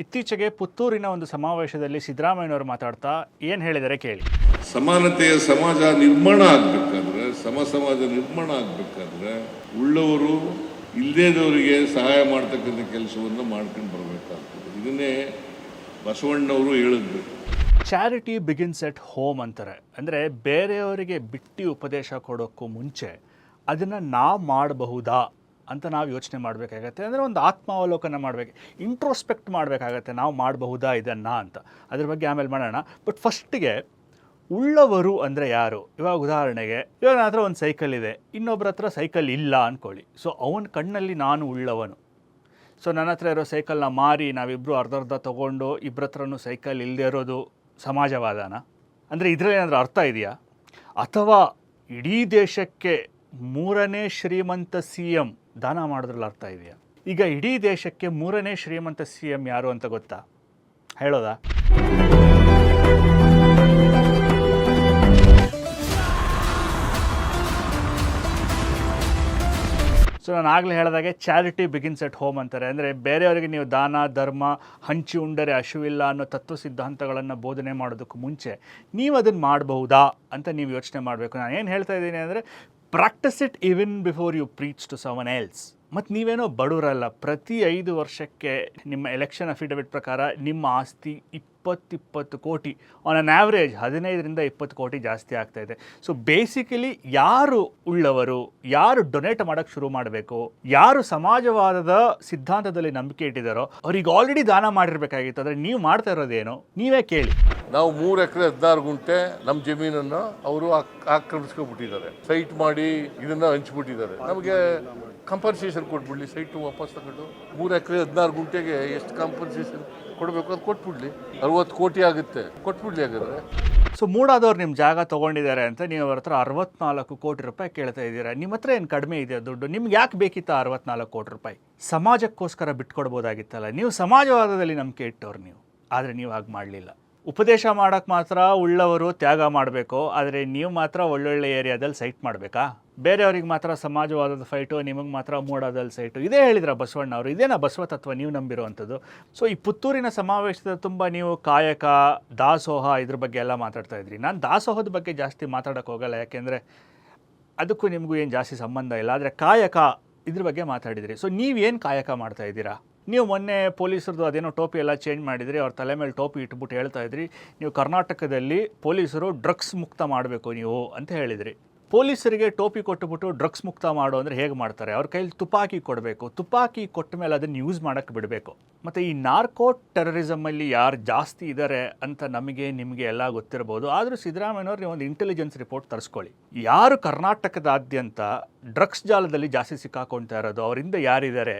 ಇತ್ತೀಚೆಗೆ ಪುತ್ತೂರಿನ ಒಂದು ಸಮಾವೇಶದಲ್ಲಿ ಸಿದ್ದರಾಮಯ್ಯನವರು ಮಾತಾಡ್ತಾ ಏನು ಹೇಳಿದರೆ ಕೇಳಿ. ಸಮಾನತೆಯ ಸಮಾಜ ನಿರ್ಮಾಣ ಆಗಬೇಕಾದ್ರೆ ಸಮ ಸಮಾಜ ನಿರ್ಮಾಣ ಆಗಬೇಕಾದ್ರೆ ಉಳ್ಳವರು ಇಲ್ಲದೇದವರಿಗೆ ಸಹಾಯ ಮಾಡ್ತಕ್ಕಂಥ ಕೆಲಸವನ್ನು ಮಾಡ್ಕೊಂಡು ಬರಬೇಕಾಗ್ತದೆ. ಇದನ್ನೇ ಬಸವಣ್ಣವರು ಹೇಳಿದ್ರು. ಚಾರಿಟಿ ಬಿಗಿನ್ಸ್ ಎಟ್ ಹೋಮ್ ಅಂತಾರೆ. ಅಂದರೆ ಬೇರೆಯವರಿಗೆ ಬಿಟ್ಟು ಉಪದೇಶ ಕೊಡೋಕ್ಕೂ ಮುಂಚೆ ಅದನ್ನು ನಾವು ಮಾಡಬಹುದಾ? ಅಂತ ನಾವು ಯೋಚನೆ ಮಾಡಬೇಕಾಗತ್ತೆ. ಅಂದರೆ ಒಂದು ಆತ್ಮಾವಲೋಕನ ಮಾಡಬೇಕು. ಇಂಟ್ರೋಸ್ಪೆಕ್ಟ್ ಮಾಡಬೇಕಾಗತ್ತೆ. ನಾವು ಮಾಡಬಹುದಾ ಇದನ್ನ ಅಂತ. ಅದ್ರ ಬಗ್ಗೆ ಆಮೇಲೆ ಮಾಡೋಣ. ಬಟ್ ಫಸ್ಟಿಗೆ ಉಳ್ಳವರು ಅಂದರೆ ಯಾರು? ಇವಾಗ ಉದಾಹರಣೆಗೆ, ಇವಾಗ ನನ್ನ ಹತ್ರ ಒಂದು ಸೈಕಲ್ ಇದೆ. ಇನ್ನೊಬ್ಬರ ಹತ್ರ ಸೈಕಲ್ ಇಲ್ಲ ಅಂದ್ಕೊಳ್ಳಿ ಸೊ ಅವನ ಕಣ್ಣಲ್ಲಿ ನಾನು ಉಳ್ಳವನು. ಸೊ ನನ್ನ ಹತ್ರ ಇರೋ ಸೈಕಲ್ನ ಮಾರಿ ನಾವಿಬ್ಬರು ಅರ್ಧ ಅರ್ಧ ತೊಗೊಂಡು ಇಬ್ಬರ ಹತ್ರನೂ ಸೈಕಲ್ ಇಲ್ಲದೆ ಇರೋದು ಸಮಾಜವಾದನ? ಅಂದರೆ ಇದರಲ್ಲಿ ಏನಾದರೂ ಅರ್ಥ ಇದೆಯಾ? ಅಥವಾ ಇಡೀ ದೇಶಕ್ಕೆ ಮೂರನೇ ಶ್ರೀಮಂತ ಸಿ ಎಂ ದಾನ ಮಾಡೋದ್ರಲ್ಲಿ ಅರ್ಥ ಇದೆಯಾ? ಈಗ ಇಡೀ ದೇಶಕ್ಕೆ ಮೂರನೇ ಶ್ರೀಮಂತ ಸಿ ಎಂ ಯಾರು ಅಂತ ಗೊತ್ತಾ? ಹೇಳೋದಾ? ಸೊ ನಾನು ಆಗಲೇ ಹೇಳಿದಾಗೆ ಚಾರಿಟಿ ಬಿಗಿನ್ಸ್ ಎಟ್ ಹೋಮ್ ಅಂತಾರೆ. ಅಂದರೆ ಬೇರೆಯವರಿಗೆ ನೀವು ದಾನ, ಧರ್ಮ, ಹಂಚಿ ಉಂಡರೆ ಹಶುವಿಲ್ಲ ಅನ್ನೋ ತತ್ವ ಸಿದ್ಧಾಂತಗಳನ್ನು ಬೋಧನೆ ಮಾಡೋದಕ್ಕೂ ಮುಂಚೆ, ನೀವು ಅದನ್ನು ಮಾಡಬಹುದಾ ಅಂತ ನೀವು ಯೋಚನೆ ಮಾಡಬೇಕು. ನಾನು ಏನು ಹೇಳ್ತಾ ಇದ್ದೀನಿ ಅಂದರೆ practice it even before you preach to someone else ಮತ್ತು ನೀವೇನೋ ಬಡವರಲ್ಲ ಪ್ರತಿ ಐದು ವರ್ಷಕ್ಕೆ ನಿಮ್ಮ ಎಲೆಕ್ಷನ್ ಅಫಿಡವಿಟ್ ಪ್ರಕಾರ ನಿಮ್ಮ ಆಸ್ತಿ ಇಪ್ಪತ್ತಿಪ್ಪತ್ತು ಕೋಟಿ. ಆನ್ ಅನ್ ಆ್ಯಾವ್ರೇಜ್ ಹದಿನೈದರಿಂದ ಇಪ್ಪತ್ತು ಕೋಟಿ ಜಾಸ್ತಿ ಆಗ್ತಾ ಇದೆ. ಸೊ ಬೇಸಿಕಲಿ ಯಾರು ಉಳ್ಳವರು, ಯಾರು ಡೊನೇಟ್ ಮಾಡೋಕ್ಕೆ ಶುರು ಮಾಡಬೇಕು, ಯಾರು ಸಮಾಜವಾದದ ಸಿದ್ಧಾಂತದಲ್ಲಿ ನಂಬಿಕೆ ಇಟ್ಟಿದ್ದಾರೋ ಅವ್ರಿಗೆ ಆಲ್ರೆಡಿ ದಾನ ಮಾಡಿರಬೇಕಾಗಿತ್ತು. ಅಂದರೆ ನೀವು ಮಾಡ್ತಾ ಇರೋದೇನು, ನೀವೇ ಕೇಳಿ. ನಾವು ಮೂರು ಎಕರೆ ಹದಿನಾರು ಗುಂಟೆ ನಮ್ಮ ಜಮೀನನ್ನು ಅವರು ಆಕ್ರಮಿಸ್ಕೊಬಿಟ್ಟಿದ್ದಾರೆ ಸೈಟ್ ಮಾಡಿ ಇದನ್ನ ಹಂಚ್ಬಿಟ್ಟಿದ್ದಾರೆ. ನಮಗೆ ಕಂಪನ್ಸೇಷನ್ ಕೊಟ್ಬಿಡ್ಲಿ ಸೈಟ್ ವಾಪಸ್ ತಗೊಂಡು. ಮೂರು ಎಕರೆ ಹದಿನಾರು ಗುಂಟೆಗೆ ಎಷ್ಟು ಕಂಪನ್ಸೇಷನ್ ಕೊಡಬೇಕು ಅದು ಕೊಟ್ಬಿಡ್ಲಿ. ಅರವತ್ತು ಕೋಟಿ ಆಗುತ್ತೆ. ಕೊಟ್ಬಿಡ್ಲಿ ಹಾಗಾದ್ರೆ. ಸೊ ಮೂಡಾದವ್ರು ನಿಮ್ಮ ಜಾಗ ತೊಗೊಂಡಿದ್ದಾರೆ ಅಂತ ನೀವು ಅವ್ರ ಹತ್ರ ಅರವತ್ನಾಲ್ಕು ಕೋಟಿ ರೂಪಾಯಿ ಕೇಳ್ತಾ ಇದ್ದೀರಾ. ನಿಮ್ಮ ಹತ್ರ ಏನು ಕಡಿಮೆ ಇದೆ ದುಡ್ಡು? ನಿಮ್ಗೆ ಯಾಕೆ ಬೇಕಿತ್ತು ಅರವತ್ನಾಲ್ಕು ಕೋಟಿ ರೂಪಾಯಿ? ಸಮಾಜಕ್ಕೋಸ್ಕರ ಬಿಟ್ಕೊಡ್ಬೋದಾಗಿತ್ತಲ್ಲ. ನೀವು ಸಮಾಜವಾದದಲ್ಲಿ ನಂಬಿಕೆ ಇಟ್ಟವ್ರು ನೀವು. ಆದರೆ ನೀವು ಹಾಗೆ ಮಾಡಲಿಲ್ಲ. ಉಪದೇಶ ಮಾಡೋಕ್ಕೆ ಮಾತ್ರ ಉಳ್ಳವರು ತ್ಯಾಗ ಮಾಡಬೇಕು. ಆದರೆ ನೀವು ಮಾತ್ರ ಒಳ್ಳೊಳ್ಳೆ ಏರಿಯಾದಲ್ಲಿ ಸೈಟ್ ಮಾಡಬೇಕಾ? ಬೇರೆಯವ್ರಿಗೆ ಮಾತ್ರ ಸಮಾಜವಾದದ ಫೈಟು ನಿಮಗೆ ಮಾತ್ರ ಮೂಡಾದಲ್ಲಿ ಸೈಟು ಇದೇ ಹೇಳಿದ್ರ ಬಸವಣ್ಣ ಅವರು. ಇದೇನಾ ಬಸವ ತತ್ವ? ನೀವು ನಂಬಿರುವಂಥದ್ದು. ಸೊ ಈ ಪುತ್ತೂರಿನ ಸಮಾವೇಶದ ತುಂಬ ನೀವು ಕಾಯಕ, ದಾಸೋಹ ಇದ್ರ ಬಗ್ಗೆ ಎಲ್ಲ ಮಾತಾಡ್ತಾ ಇದ್ರಿ. ನಾನು ದಾಸೋಹದ ಬಗ್ಗೆ ಜಾಸ್ತಿ ಮಾತಾಡೋಕ್ಕೆ ಹೋಗಲ್ಲ. ಯಾಕೆಂದರೆ ಅದಕ್ಕೂ ನಿಮಗೂ ಏನು ಜಾಸ್ತಿ ಸಂಬಂಧ ಇಲ್ಲ. ಆದರೆ ಕಾಯಕ ಇದ್ರ ಬಗ್ಗೆ ಮಾತಾಡಿದ್ರಿ. ಸೊ ನೀವೇನು ಕಾಯಕ ಮಾಡ್ತಾ ಇದ್ದೀರಾ? ನೀವು ಮೊನ್ನೆ ಪೊಲೀಸರದು ಅದೇನೋ ಟೋಪಿ ಎಲ್ಲ ಚೇಂಜ್ ಮಾಡಿದ್ರಿ. ಅವ್ರ ತಲೆ ಮೇಲೆ ಟೋಪಿ ಇಟ್ಬಿಟ್ಟು ಹೇಳ್ತಾ ಇದ್ರಿ. ನೀವು ಕರ್ನಾಟಕದಲ್ಲಿ ಪೊಲೀಸರು ಡ್ರಗ್ಸ್ ಮುಕ್ತ ಮಾಡಬೇಕು ನೀವು ಅಂತ ಹೇಳಿದ್ರಿ. ಪೊಲೀಸರಿಗೆ ಟೋಪಿ ಕೊಟ್ಟುಬಿಟ್ಟು ಡ್ರಗ್ಸ್ ಮುಕ್ತ ಮಾಡು ಅಂದರೆ ಹೇಗೆ ಮಾಡ್ತಾರೆ? ಅವ್ರ ಕೈಯಲ್ಲಿ ತುಪಾಕಿ ಕೊಡಬೇಕು. ತುಪಾಕಿ ಕೊಟ್ಟ ಮೇಲೆ ಅದನ್ನು ಯೂಸ್ ಮಾಡೋಕ್ಕೆ ಬಿಡಬೇಕು. ಮತ್ತು ಈ ನಾರ್ಕೋ ಟೆರರಿಸಮಲ್ಲಿ ಯಾರು ಜಾಸ್ತಿ ಇದ್ದಾರೆ ಅಂತ ನಮಗೆ, ನಿಮಗೆ ಎಲ್ಲ ಗೊತ್ತಿರ್ಬೋದು. ಆದರೂ ಸಿದ್ದರಾಮಯ್ಯನವ್ರು ನೀವು ಒಂದು ಇಂಟೆಲಿಜೆನ್ಸ್ ರಿಪೋರ್ಟ್ ತರಿಸ್ಕೊಳ್ಳಿ. ಯಾರು ಕರ್ನಾಟಕದಾದ್ಯಂತ ಡ್ರಗ್ಸ್ ಜಾಲದಲ್ಲಿ ಜಾಸ್ತಿ ಸಿಕ್ಕಾಕೊಳ್ತಾ ಇರೋದು, ಅವರಿಂದ ಯಾರಿದ್ದಾರೆ,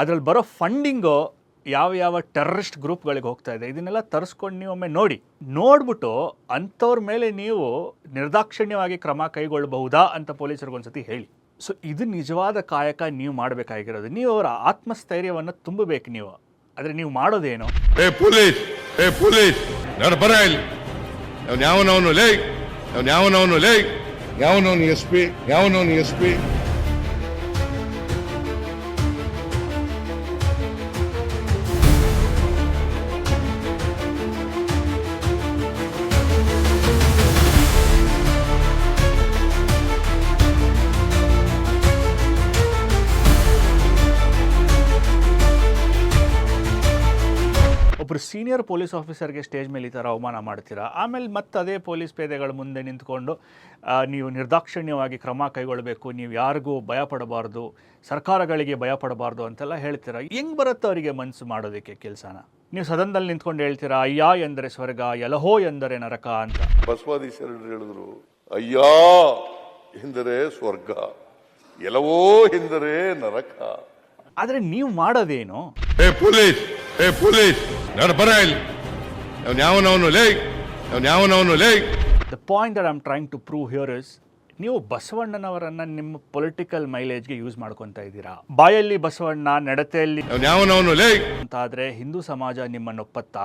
ಅದರಲ್ಲಿ ಬರೋ ಫಂಡಿಂಗು ಯಾವ ಯಾವ ಟೆರರಿಸ್ಟ್ ಗ್ರೂಪ್ಗಳಿಗೆ ಹೋಗ್ತಾ ಇದೆ, ಇದನ್ನೆಲ್ಲ ತರಿಸ್ಕೊಂಡು ನೀವೊಮ್ಮೆ ನೋಡಿ. ನೋಡ್ಬಿಟ್ಟು ಅಂಥವ್ರ ಮೇಲೆ ನೀವು ನಿರ್ದಾಕ್ಷಿಣ್ಯವಾಗಿ ಕ್ರಮ ಕೈಗೊಳ್ಳಬಹುದಾ ಅಂತ ಪೊಲೀಸರಿಗೆ ಒಂದ್ಸತಿ ಹೇಳಿ. ಸೊ, ಇದು ನಿಜವಾದ ಕಾಯಕ ನೀವು ಮಾಡಬೇಕಾಗಿರೋದು. ನೀವು ಅವರ ಆತ್ಮಸ್ಥೈರ್ಯವನ್ನು ತುಂಬಬೇಕು ನೀವು. ಆದರೆ ನೀವು ಮಾಡೋದೇನು? ಏ ಪೊಲೀಸ್! ಏ ಪೊಲೀಸ್! ಯಾವನವನು ಲೇ ಯಾವನವನು ಲೇ ಯಾವನವನು ಎಸ್ ಪಿ! ಯಾವನವನು ಎಸ್ ಪಿ! ಸೀನಿಯರ್ ಪೊಲೀಸ್ ಆಫೀಸರ್ಗೆ ಸ್ಟೇಜ್ ಮೇಲೆ ಈ ಥರ ಅವಮಾನ ಮಾಡ್ತೀರಾ? ಆಮೇಲೆ ಮತ್ತೆ ಅದೇ ಪೊಲೀಸ್ ಪೇದೆಗಳ ಮುಂದೆ ನಿಂತ್ಕೊಂಡು ನೀವು ನಿರ್ದಾಕ್ಷಿಣ್ಯವಾಗಿ ಕ್ರಮ ಕೈಗೊಳ್ಳಬೇಕು ನೀವು ಯಾರಿಗೂ ಭಯಪಡಬಾರ್ದು ಸರ್ಕಾರಗಳಿಗೆ ಭಯಪಡಬಾರ್ದು ಅಂತೆಲ್ಲ ಹೇಳ್ತೀರಾ? ಹೆಂಗೆ ಬರುತ್ತೆ ಅವರಿಗೆ ಮನಸ್ಸು ಮಾಡೋದಕ್ಕೆ ಕೆಲಸನ? ನೀವು ಸದನದಲ್ಲಿ ನಿಂತ್ಕೊಂಡು ಹೇಳ್ತೀರಾ ಅಯ್ಯ ಎಂದರೆ ಸ್ವರ್ಗ ಯಲಹೋ ಎಂದರೆ ನರಕ ಅಂತ? ಬಸವಾದೀಶರು ಹೇಳಿದ್ರು ಅಯ್ಯ ಎಂದರೆ ಸ್ವರ್ಗ ಎಲ್ಲವೋ ಎಂದರೆ ನರಕ. ಆದರೆ ನೀವು ಮಾಡೋದೇನು? ಏ ಪೊಲೀಸ್ ಏ ಪೊಲೀಸ್! ನಾನು ಬರ ಇಲ್ಲಿ ಅವ್ನು ಯಾವನವನು ಲೇ ಅವ್ನು ಯಾವನವನು ಲೇ the point that I'm trying to prove here is ನೀವು ಬಸವಣ್ಣನವರನ್ನ ನಿಮ್ಮ ಪೊಲಿಟಿಕಲ್ ಮೈಲೇಜ್ಗೆ ಯೂಸ್ ಮಾಡ್ಕೊತಾ ಇದ್ದೀರಾ? ಬಾಯಲ್ಲಿ ಬಸವಣ್ಣ ನಡತೆಯಲ್ಲಿ ಅವ್ನು ಯಾವನವನು ಲೇ ಅಂತಾದರೆ ಹಿಂದೂ ಸಮಾಜ ನಿಮ್ಮನ್ನು ಒಪ್ಪತ್ತಾ?